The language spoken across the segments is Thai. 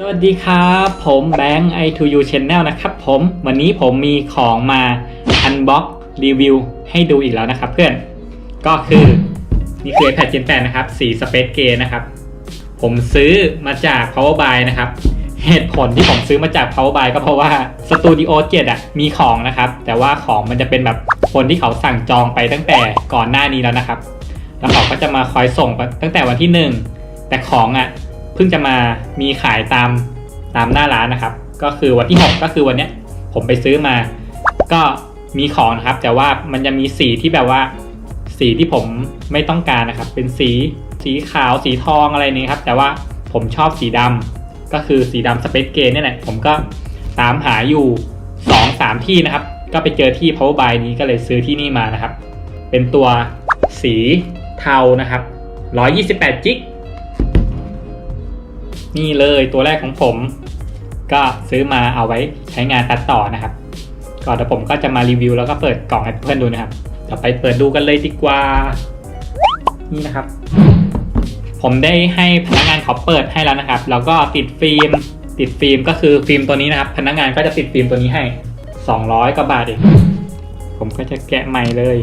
สวัสดีครับ ผมแบงค์ i2u channel นะครับผมวันนี้ผมมีของมาอันบ็อกรีวิวให้ดูอีกแล้วนะครับเพื่อน ก็คือ นี่คือ iPad Gen 8 นะครับ สี Space Gray นะครับ ผมซื้อมาจาก Power Buy นะครับ เหตุผลที่ผมซื้อมาจาก Power Buy ก็เพราะว่า Studio 7อะมีของนะครับ แต่ว่าของมันจะเป็นแบบคนที่เขาสั่งจองไปตั้งแต่ก่อนหน้านี้แล้วนะครับ แล้วเขาก็จะมาคอยส่งตั้งแต่วันที่หนึ่งแต่ของอะ พิ่งจะมามีขายตามตามหน้าร้านนะครับ ก็คือวันที่ 6 ก็คือวันเนี้ยผมไปซื้อมา ก็มีของนะครับ แต่ว่ามันจะมีสีที่แบบว่า สีที่ผมไม่ต้องการนะครับ เป็นสีสีขาวสีทองอะไรนี้ครับ แต่ว่าผมชอบสีดำก็คือสีดำสเปซเกนนี่แหละผมก็ตามหาอยู่ 2 3 ที่นะครับ ก็ไปเจอที่ power by นี้ก็เลยซื้อที่นี่มานะครับ เป็นตัวสีเทานะครับ 128 จิก นี่เลยตัวแรกของผม ก็ซื้อมาเอาไว้ใช้งานตัดต่อนะครับก่อนเดี๋ยวผมก็จะมารีวิวแล้วก็เปิดกล่องให้เพื่อนดูนะครับเดี๋ยวไปเปิดดูกันเลยดีกว่า นี่นะครับ ผมได้ให้พนักงานเขาเปิดให้แล้วนะครับ แล้วก็ติดฟิล์ม ติดฟิล์มก็คือฟิล์มตัวนี้นะครับ พนักงานก็จะติดฟิล์มตัวนี้ให้ 200กว่าบาทเองผมก็จะแกะใหม่เลย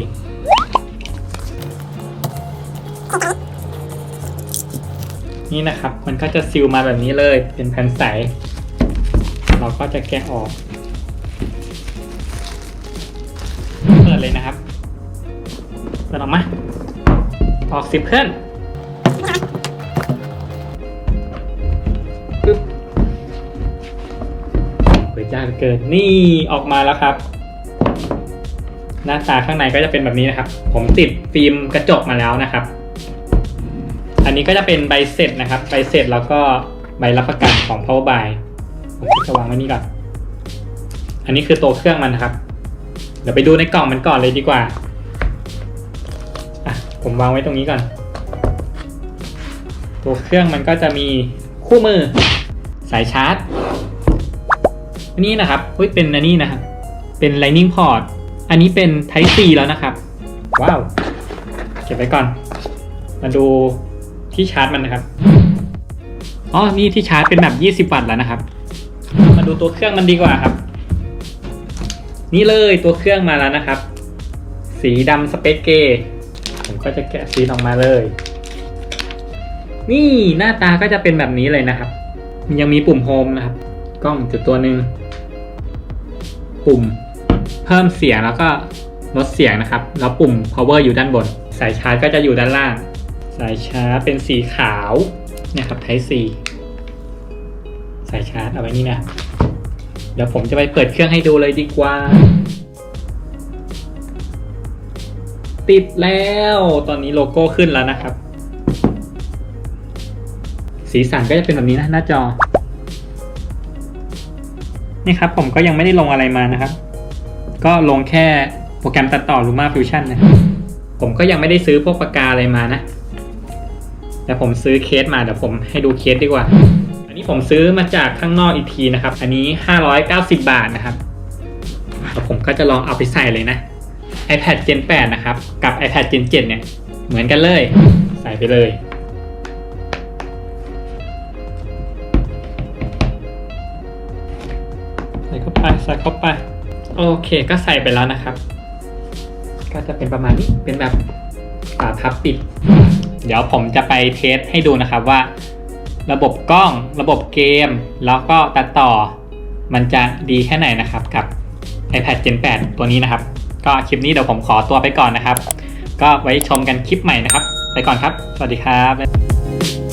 นี่นะครับ มันก็จะซิลมาแบบนี้เลย เป็นแผ่นใส เราก็จะแกะออก เปิดเลยนะครับ เปิดออกมา ออกสิบเพื่อนปึ๊บเปิดยากเหลือเกิน นี่ออกมาแล้วครับ หน้าตาข้างในก็จะเป็นแบบนี้นะครับ ผมติดฟิล์มกระจกมาแล้วนะครับ อันนี้ก็จะเป็นใบเสร็จนะครับ ใบเสร็จแล้วก็ใบรับประกันของ Power Buy ผมจะวางไว้นี่ก่อน อันนี้คือตัวเครื่องมันนะครับ เดี๋ยวไปดูในกล่องมันก่อนเลยดีกว่า อะ ผมวางไว้ตรงนี้ก่อน ตัวเครื่องมันก็จะมีคู่มือ สายชาร์จนนี้นะครับเฮ้ยเป็นอันนี้นะครับ เป็น Lightning Port อันนี้เป็น Type C แล้วนะครับ ว้าว เก็บไว้ก่อน มาดู ที่ชาร์จมันนะครับ อ๋อ นี่ที่ชาร์จเป็นแบบ20 วัตต์แล้วนะครับ มาดูตัวเครื่องมันดีกว่าครับ นี่เลยตัวเครื่องมาแล้วนะครับ สีดำสเปซเกย์ผมก็จะแกะซีนออกมาเลย นี่หน้าตาก็จะเป็นแบบนี้เลยนะครับ ยังมีปุ่มโฮมนะครับ กล้องจุดตัวหนึ่ง ปุ่มเพิ่มเสียงแล้วก็ลดเสียงนะครับ แล้วปุ่ม power อยู่ด้านบน สายชาร์จก็จะอยู่ด้านล่าง สายชาร์จเป็นสีขาวเนี่ยครับ Type C สายชาร์จเอาไว้นี่นะ เดี๋ยวผมจะไปเปิดเครื่องให้ดูเลยดีกว่า ติดแล้วตอนนี้โลโก้ขึ้นแล้วนะครับ สีสันก็จะเป็นแบบนี้นะหน้าจอ นี่ครับผมก็ยังไม่ได้ลงอะไรมานะครับ ก็ลงแค่โปรแกรมตัดต่อ Luma Fusion นะผมก็ยังไม่ได้ซื้อพวกปากกาอะไรมานะ แต่ผมซื้อเคสมาเดี๋ยวผมให้ดูเคสดีกว่า อันนี้ผมซื้อมาจากข้างนอกอีกทีนะครับ อันนี้ 590 บาทนะครับแล้วผมก็จะลองเอาไปใส่เลยนะ iPad Gen 8 นะครับ กับ iPad Gen 7 เนี่ย เหมือนกันเลย ใส่ไปเลย ใส่เข้าไป ใส่เข้าไป โอเค ก็ใส่ไปแล้วนะครับ ก็จะเป็นประมาณนี้ เป็นแบบฝาพับปิด เดี๋ยวผมจะไปเทสให้ดูนะครับว่า ระบบกล้องระบบเกม แล้วก็ตัดต่อ มันจะดีแค่ไหนนะครับกับ iPad Gen 8 ตัวนี้นะครับ ก็คลิปนี้เดี๋ยวผมขอตัวไปก่อนนะครับ ก็ไว้ชมกันคลิปใหม่นะครับ ไปก่อนครับ สวัสดีครับ